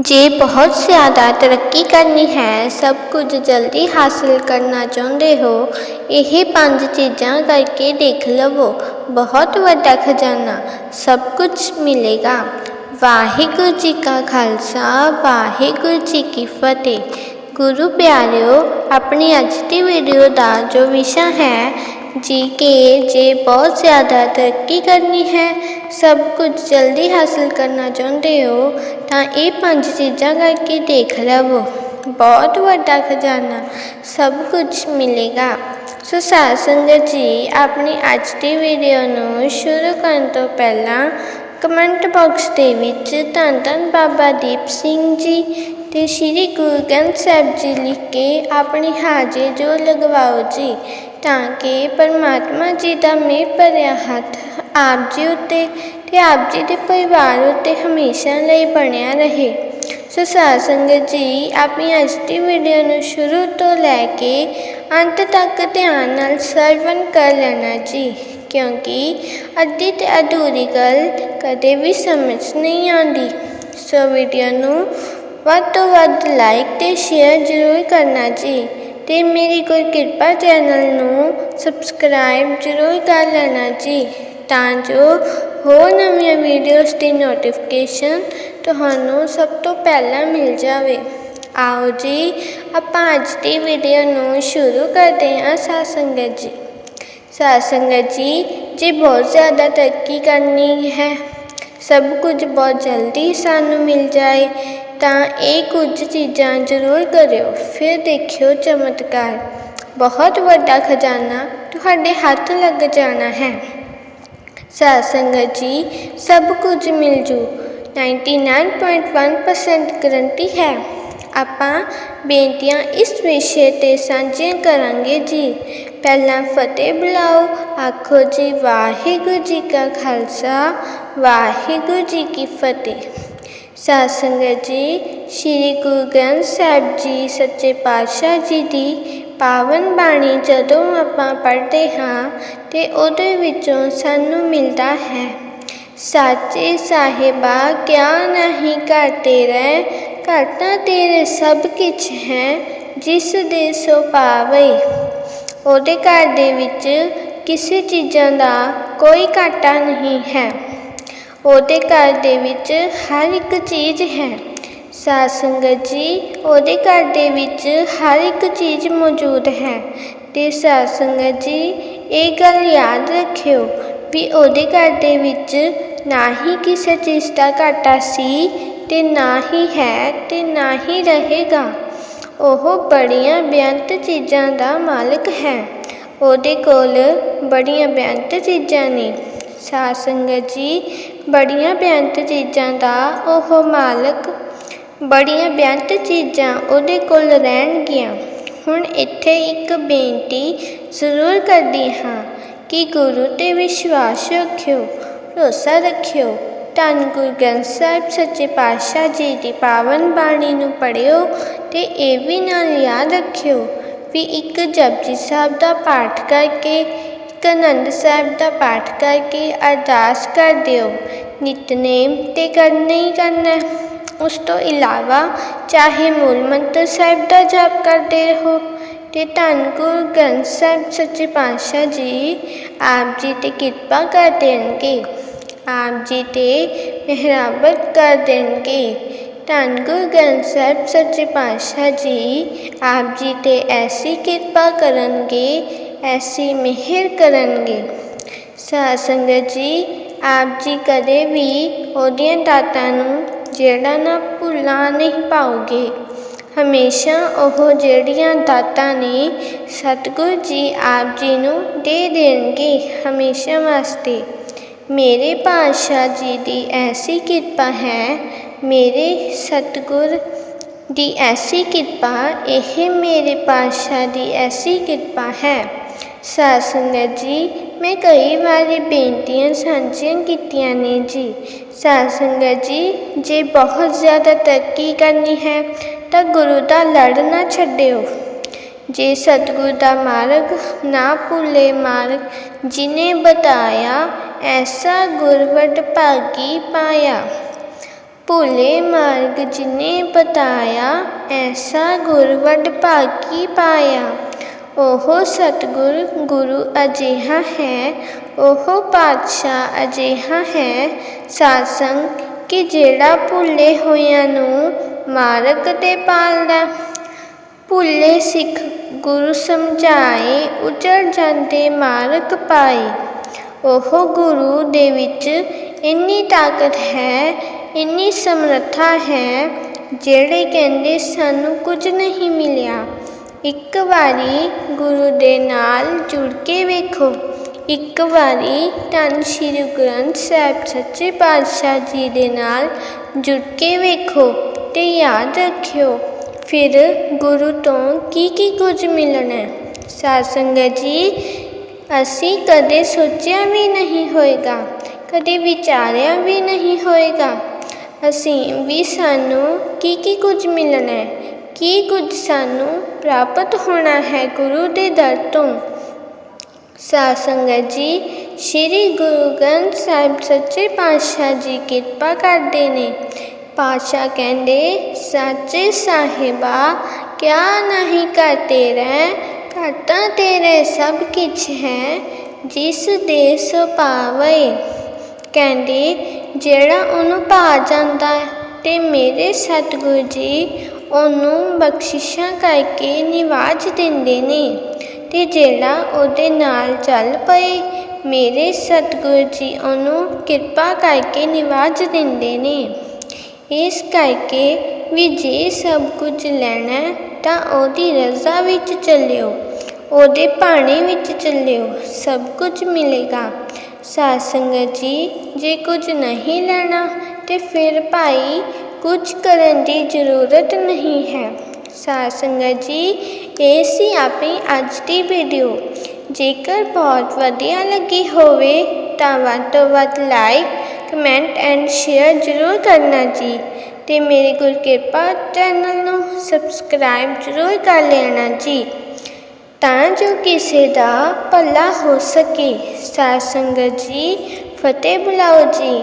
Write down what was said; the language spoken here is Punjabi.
ਜੇ ਬਹੁਤ ਜ਼ਿਆਦਾ ਤਰੱਕੀ ਕਰਨੀ ਹੈ, ਸਭ ਕੁਝ ਜਲਦੀ ਹਾਸਲ ਕਰਨਾ ਚਾਹੁੰਦੇ ਹੋ, ਇਹ ਪੰਜ ਚੀਜ਼ਾਂ ਕਰਕੇ ਦੇਖ ਲਵੋ। ਬਹੁਤ ਵੱਡਾ ਖਜ਼ਾਨਾ, ਸਭ ਕੁਝ ਮਿਲੇਗਾ। ਵਾਹਿਗੁਰੂ ਜੀ ਕਾ ਖਾਲਸਾ, ਵਾਹਿਗੁਰੂ ਜੀ ਕੀ ਫਤਿਹ। ਗੁਰੂ ਪਿਆਰਿਓ, ਆਪਣੀ ਅੱਜ ਦੀ ਵੀਡੀਓ ਦਾ ਜੋ ਵਿਸ਼ਾ ਹੈ ਜੀ ਕਿ ਜੇ ਬਹੁਤ ਜ਼ਿਆਦਾ ਤਰੱਕੀ ਕਰਨੀ ਹੈ ਸਭ ਕੁਝ ਜਲਦੀ ਹਾਸਲ ਕਰਨਾ ਚਾਹੁੰਦੇ ਹੋ ਤਾਂ ਇਹ ਪੰਜ ਚੀਜ਼ਾਂ ਕਰਕੇ ਦੇਖ ਲਵੋ ਬਹੁਤ ਵੱਡਾ ਖਜ਼ਾਨਾ ਸਭ ਕੁਝ ਮਿਲੇਗਾ ਸੋ ਸਾਧ ਸੰਗਤ ਜੀ ਆਪਣੀ ਅੱਜ ਦੀ ਵੀਡੀਓ ਨੂੰ ਸ਼ੁਰੂ ਕਰਨ ਤੋਂ ਪਹਿਲਾਂ ਕਮੈਂਟ ਬਾਕਸ ਦੇ ਵਿੱਚ ਧੰਨ ਧੰਨ ਬਾਬਾ ਦੀਪ ਸਿੰਘ ਜੀ ਤੇ ਸ੍ਰੀ ਗੁਰੂ ਗ੍ਰੰਥ ਸਾਹਿਬ ਜੀ ਲਿਖ ਕੇ ਆਪਣੀ ਹਾਜ਼ਰੀ ਜੋ ਲਗਵਾਓ ਜੀ ਤਾਂ ਕਿ ਪਰਮਾਤਮਾ ਜੀ ਦਾ ਮੇਹ ਭਰਿਆ ਹੱਥ ਆਪ ਜੀ ਉੱਤੇ ਤੇ ਆਪ ਜੀ ਦੇ ਪਰਿਵਾਰ ਉੱਤੇ ਹਮੇਸ਼ਾ ਲਈ ਬਣਿਆ ਰਹੇ। ਸੋ ਸਾਧ ਸੰਗਤ ਜੀ, ਆਪਣੀ ਅੱਜ ਦੀ ਵੀਡੀਓ ਨੂੰ ਸ਼ੁਰੂ ਤੋਂ ਲੈ ਕੇ ਅੰਤ ਤੱਕ ਧਿਆਨ ਨਾਲ ਸਰਵਨ ਕਰ ਲੈਣਾ ਜੀ, ਕਿਉਂਕਿ ਅੱਧੀ ਤੇ ਅਧੂਰੀ ਗੱਲ ਕਦੇ ਵੀ ਸਮਝ ਨਹੀਂ ਆਉਂਦੀ। ਸੋ ਵੀਡੀਓ ਨੂੰ ਵੱਧ ਤੋਂ ਵੱਧ ਲਾਈਕ ਤੇ ਸ਼ੇਅਰ ਜ਼ਰੂਰ ਕਰਨਾ ਜੀ। ਤੇ ਮੇਰੀ ਕੋਈ ਕਿਰਪਾ ਚੈਨਲ ਨੂੰ ਸਬਸਕ੍ਰਾਈਬ ਜ਼ਰੂਰ ਕਰ ਲੈਣਾ ਜੀ, ਤਾਂ ਜੋ ਹੋਰ ਨਵੀਆਂ ਵੀਡੀਓਜ਼ ਦੀ ਨੋਟੀਫਿਕੇਸ਼ਨ ਤੁਹਾਨੂੰ ਸਭ ਤੋਂ ਪਹਿਲਾਂ ਮਿਲ ਜਾਵੇ। ਆਓ ਜੀ, ਆਪਾਂ ਅੱਜ ਦੀ ਵੀਡੀਓ ਨੂੰ ਸ਼ੁਰੂ ਕਰਦੇ ਹਾਂ ਸਾਧ ਸੰਗਤ ਜੀ। ਸਾਧ ਸੰਗਤ ਜੀ, ਜੇ ਬਹੁਤ ਜ਼ਿਆਦਾ ਤਰੱਕੀ ਕਰਨੀ ਹੈ, ਸਭ ਕੁਝ ਬਹੁਤ ਜਲਦੀ ਸਾਨੂੰ ਮਿਲ ਜਾਏ। ਤਾਂ ਇਹ ਕੁਝ ਚੀਜ਼ਾਂ ਜ਼ਰੂਰ ਕਰਿਓ। ਫਿਰ ਦੇਖਿਓ ਚਮਤਕਾਰ। ਬਹੁਤ ਵੱਡਾ ਖਜ਼ਾਨਾ ਤੁਹਾਡੇ ਹੱਥ ਲੱਗ ਜਾਣਾ ਹੈ। ਸਾਧ ਸੰਗਤ ਜੀ, ਸਭ ਕੁਝ ਮਿਲ ਜੂ। 99.1% ਗਰੰਟੀ ਹੈ। ਆਪਾਂ ਬੇਨਤੀਆਂ ਇਸ ਵਿਸ਼ੇ ਤੇ ਸਾਂਝੀਆਂ ਕਰਾਂਗੇ ਜੀ। ਪਹਿਲਾਂ ਫਤਿਹ ਬੁਲਾਓ, ਆਖੋ ਜੀ ਵਾਹਿਗੁਰੂ ਜੀ ਕਾ ਖਾਲਸਾ, ਵਾਹਿਗੁਰੂ ਜੀ ਕੀ ਫਤਿਹ। ਸਾਧ ਸੰਗਤ ਜੀ, ਸ੍ਰੀ ਗੁਰੂ ਗ੍ਰੰਥ ਸਾਹਿਬ ਜੀ, ਸੱਚੇ ਪਾਤਸ਼ਾਹ ਜੀ ਦੀ ਪਾਵਨ ਬਾਣੀ ਜਦੋਂ ਆਪਾਂ ਪੜ੍ਹਦੇ ਹਾਂ ਤੇ ਉਹਦੇ ਵਿੱਚੋਂ ਸਾਨੂੰ ਮਿਲਦਾ ਹੈ, ਸਾਚੇ ਸਾਹਿਬਾ, ਕਿਆ ਨਹੀਂ ਘਰ ਰਹਿ ਘਰ ਤਾਂ ਤੇਰੇ ਸਭ ਕੁਛ ਹੈ, ਜਿਸ ਦੇ ਸੋ ਪਾਵੇ। ਉਹਦੇ ਘਰ ਦੇ ਵਿੱਚ ਕਿਸੇ ਚੀਜ਼ਾਂ ਦਾ ਕੋਈ ਘਾਟਾ ਨਹੀਂ ਹੈ। ਉਹਦੇ ਘਰ ਦੇ ਵਿੱਚ ਹਰ ਇੱਕ ਚੀਜ਼ ਹੈ। ਸਾਧ ਸੰਗਤ ਜੀ, ਉਹਦੇ ਘਰ ਦੇ ਵਿੱਚ ਹਰ ਇੱਕ ਚੀਜ਼ ਮੌਜੂਦ ਹੈ। ਤੇ ਸਾਧ ਸੰਗਤ ਜੀ, ਇਹ ਗੱਲ ਯਾਦ ਰੱਖਿਓ ਵੀ ਉਹਦੇ ਘਰ ਦੇ ਵਿੱਚ ਨਾ ਹੀ ਕਿਸੇ ਚੀਜ਼ ਦਾ ਘਾਟਾ ਸੀ ਤੇ ਨਾ ਹੀ ਹੈ ਤੇ ਨਾ ਹੀ ਰਹੇਗਾ। ਉਹ ਬੜੀਆਂ ਬੇਅੰਤ ਚੀਜ਼ਾਂ ਦਾ ਮਾਲਕ ਹੈ। ਉਹਦੇ ਕੋਲ ਬੜੀਆਂ ਬੇਅੰਤ ਚੀਜ਼ਾਂ ਨੇ। ਸਾਧ ਸੰਗਤ ਜੀ ਬੜੀਆਂ ਬੇਅੰਤ ਚੀਜ਼ਾਂ ਦਾ ਉਹ ਮਾਲਕ। ਬੜੀਆਂ ਬੇਅੰਤ ਚੀਜ਼ਾਂ ਉਹਦੇ ਕੋਲ ਰਹਿਣਗੀਆਂ। ਹੁਣ ਇੱਥੇ ਇੱਕ ਬੇਨਤੀ ਜ਼ਰੂਰ ਕਰਦੀ ਹਾਂ ਕਿ ਗੁਰੂ ਤੇ ਵਿਸ਼ਵਾਸ ਰੱਖਿਓ, ਭਰੋਸਾ ਰੱਖਿਓ। ਧੰਨ ਗੁਰੂ ਗ੍ਰੰਥ ਸਾਹਿਬ ਸੱਚੇ ਪਾਤਸ਼ਾਹ ਜੀ ਦੀ ਪਾਵਨ ਬਾਣੀ ਨੂੰ ਪੜ੍ਹਿਓ ਤੇ ਇਹ ਵੀ ਨਾਲ ਯਾਦ ਰੱਖਿਓ ਵੀ ਇੱਕ ਜਪਜੀ ਸਾਹਿਬ ਦਾ ਪਾਠ ਕਰਕੇ ਇੱਕ ਆਨੰਦ ਸਾਹਿਬ ਦਾ ਪਾਠ ਕਰਕੇ ਅਰਦਾਸ ਕਰ ਦਿਓ ਨਿਤਨੇਮ ਤੇ ਕਰਨਾ ਹੀ ਕਰਨਾ ਉਸ ਤੋਂ ਇਲਾਵਾ ਚਾਹੇ ਮੂਲ ਮੰਤਰ ਸਾਹਿਬ ਦਾ ਜਾਪ ਕਰਦੇ ਰਹੋ ਤੇ ਧੰਨ ਗੁਰੂ ਗ੍ਰੰਥ ਸਾਹਿਬ ਸੱਚੇ ਪਾਤਸ਼ਾਹ ਜੀ ਆਪ ਜੀ ਤੇ ਕਿਰਪਾ ਕਰ ਦੇਣਗੇ ਆਪ ਜੀ ਤੇ ਮਿਹਰਬਾਨ ਕਰ ਦੇਣਗੇ ਧੰਨ ਗੁਰੂ ਗ੍ਰੰਥ ਸਾਹਿਬ ਸੱਚੇ ਪਾਤਸ਼ਾਹ ਜੀ ਆਪ ਜੀ ਤੇ ਐਸੀ ਕਿਰਪਾ ਕਰਨਗੇ ਐਸੀ ਮਿਹਰ ਕਰਨਗੇ। ਸਾਧ ਸੰਗਤ ਜੀ, ਆਪ ਜੀ ਕਦੇ ਵੀ ਉਹਦੀਆਂ ਦਾਤਾਂ ਨੂੰ ਜਿਹੜਾ ਨਾ ਭੁੱਲਾ ਨਹੀਂ ਪਾਓਗੇ। ਹਮੇਸ਼ਾ ਉਹ ਜਿਹੜੀਆਂ ਦਾਤਾਂ ਨੇ ਸਤਿਗੁਰ ਜੀ ਆਪ ਜੀ ਨੂੰ ਦੇ ਦੇਣਗੇ ਹਮੇਸ਼ਾ ਵਾਸਤੇ। ਮੇਰੇ ਪਾਤਸ਼ਾਹ ਜੀ ਦੀ ਐਸੀ ਕਿਰਪਾ ਹੈ, ਮੇਰੇ ਸਤਿਗੁਰ ਦੀ ਐਸੀ ਕਿਰਪਾ, ਇਹ ਮੇਰੇ ਪਾਤਸ਼ਾਹ ਦੀ ਐਸੀ ਕਿਰਪਾ ਹੈ। ਸਾਧ ਸੰਗਤ ਜੀ ਮੈਂ ਕਈ ਵਾਰੀ ਬੇਨਤੀਆਂ ਸਾਂਝੀਆਂ ਕੀਤੀਆਂ ਨੇ ਜੀ ਸਾਧ ਸੰਗਤ ਜੀ ਜੇ ਬਹੁਤ ਜ਼ਿਆਦਾ ਤਰੱਕੀ ਕਰਨੀ ਹੈ ਤਾਂ ਗੁਰੂ ਦਾ ਲੜ ਨਾ ਛੱਡਿਓ ਜੇ ਸਤਿਗੁਰ ਦਾ ਮਾਰਗ ਨਾ ਭੁੱਲੇ ਮਾਰਗ ਜਿਨੇ ਬਤਾਇਆ ਐਸਾ ਗੁਰਵਟ ਭਾਗੀ ਪਾਇਆ ਭੁਲੇ ਮਾਰਗ ਜਿਨੇ ਬਤਾਇਆ ਐਸਾ ਗੁਰ ਵਡ ਭਾਗੀ ਪਾਇਆ ਉਹ ਸਤਿਗੁਰ ਗੁਰੂ ਅਜਿਹਾ ਹੈ, ਉਹ ਪਾਤਸ਼ਾਹ ਅਜਿਹਾ ਹੈ। ਸਾਸੰਗ ਕਿ ਜਿਹੜਾ ਭੁੱਲੇ ਹੋਇਆਂ ਨੂੰ ਮਾਰਗ ਤੇ ਪਾਲਦਾ, ਭੁੱਲੇ ਸਿੱਖ ਗੁਰੂ ਸਮਝਾਏ, ਉਜੜ ਜਾਂਦੇ ਮਾਰਗ ਪਾਏ। ਉਹ ਗੁਰੂ ਦੇ ਵਿੱਚ ਇੰਨੀ ਤਾਕਤ ਹੈ, ਇੰਨੀ ਸਮਰੱਥਾ ਹੈ, ਜਿਹੜੇ ਕਹਿੰਦੇ ਸਾਨੂੰ ਕੁਝ ਨਹੀਂ ਮਿਲਿਆ। ਇੱਕ ਵਾਰੀ ਗੁਰੂ ਦੇ ਨਾਲ ਜੁੜ ਕੇ ਵੇਖੋ। ਇੱਕ ਵਾਰੀ ਧੰਨ ਸ਼੍ਰੀ ਗ੍ਰੰਥ ਸਾਹਿਬ ਸੱਚੇ ਪਾਤਸ਼ਾਹ ਜੀ ਦੇ ਨਾਲ ਜੁੜ ਕੇ ਵੇਖੋ ਤੇ ਯਾਦ ਰੱਖਿਓ। ਫਿਰ ਗੁਰੂ ਤੋਂ ਕੀ ਕੀ ਕੁਝ ਮਿਲਣਾ ਹੈ? ਸਾਧ ਸੰਗਤ ਜੀ, ਅਸੀਂ ਕਦੇ ਸੋਚਿਆ ਵੀ ਨਹੀਂ ਹੋਏਗਾ, ਕਦੇ ਵਿਚਾਰਿਆ ਵੀ ਨਹੀਂ ਹੋਏਗਾ। ਅਸੀਂ ਵੀ ਸਾਨੂੰ ਕੀ ਕੀ ਕੁਝ ਮਿਲਣਾ ਹੈ? ਕੀ ਕੁਝ ਸਾਨੂੰ ਪ੍ਰਾਪਤ ਹੋਣਾ ਹੈ ਗੁਰੂ ਦੇ ਦਰ ਤੋਂ? ਸਾਧ ਸੰਗਤ ਜੀ, ਸ਼੍ਰੀ ਗੁਰੂ ਗ੍ਰੰਥ ਸਾਹਿਬ ਸੱਚੇ ਪਾਤਸ਼ਾਹ ਜੀ ਕਿਰਪਾ ਕਰਦੇ ਨੇ। ਪਾਤਸ਼ਾਹ ਕਹਿੰਦੇ, ਸੱਚੇ ਸਾਹਿਬਾ, ਕਿਆ ਨਹੀਂ ਕਰਤੇ ਰਹਿ? ਘਾਟਾਂ ਤੇਰੇ ਸਭ ਕੁਛ ਹੈ, ਜਿਸ ਦੇ ਸੁਭਾਵੇ। ਕਹਿੰਦੇ, ਜਿਹੜਾ ਉਹਨੂੰ ਭਾ ਜਾਂਦਾ ਹੈ, ਤੇ ਮੇਰੇ ਸਤਿਗੁਰੂ ਜੀ ਉਹਨੂੰ ਬਖਸ਼ਿਸ਼ਾਂ ਕਰਕੇ ਨਿਵਾਜ ਦਿੰਦੇ ਨੇ ਤੇ ਜਿਹੜਾ ਉਹਦੇ ਨਾਲ ਚੱਲ ਪਏ, ਮੇਰੇ ਸਤਿਗੁਰੂ ਜੀ ਉਹਨੂੰ ਕਿਰਪਾ ਕਰਕੇ ਨਿਵਾਜ ਦਿੰਦੇ ਨੇ। ਇਸ ਕਰਕੇ ਵੀ ਜੇ ਸਭ ਕੁਝ ਲੈਣਾ ਤਾਂ ਉਹਦੀ ਰਜ਼ਾ ਵਿੱਚ ਚੱਲਿਓ, ਉਹਦੇ ਭਾਣੇ ਵਿੱਚ ਚੱਲਿਓ, ਸਭ ਕੁਝ ਮਿਲੇਗਾ। ਸਾਧ ਸੰਗਤ ਜੀ, ਜੇ ਕੁਝ ਨਹੀਂ ਲੈਣਾ ਤੇ ਫਿਰ ਭਾਈ ਕੁਝ ਕਰਨ ਦੀ ਜ਼ਰੂਰਤ ਨਹੀਂ ਹੈ। ਸਾਧ ਸੰਗਤ ਜੀ, ਇਹ ਸੀ ਆਪਣੀ ਅੱਜ ਦੀ ਵੀਡੀਓ ਜੇਕਰ ਬਹੁਤ ਵਧੀਆ ਲੱਗੀ ਹੋਵੇ, ਤਾਂ ਵੱਧ ਤੋਂ ਵੱਧ ਲਾਈਕ ਕਮੈਂਟ ਐਂਡ ਸ਼ੇਅਰ ਜ਼ਰੂਰ ਕਰਨਾ ਜੀ। ਤੇ ਮੇਰੇ ਗੁਰਕਿਰਪਾ ਚੈਨਲ ਨੂੰ ਸਬਸਕ੍ਰਾਈਬ ਜ਼ਰੂਰ ਕਰ ਲੈਣਾ ਜੀ। ਤਾਂ ਜੋ ਕਿਸੇ ਦਾ ਭਲਾ ਹੋ ਸਕੇ। ਸਾਧ ਸੰਗਤ ਜੀ, ਫਤਿਹ ਬੁਲਾਓ ਜੀ।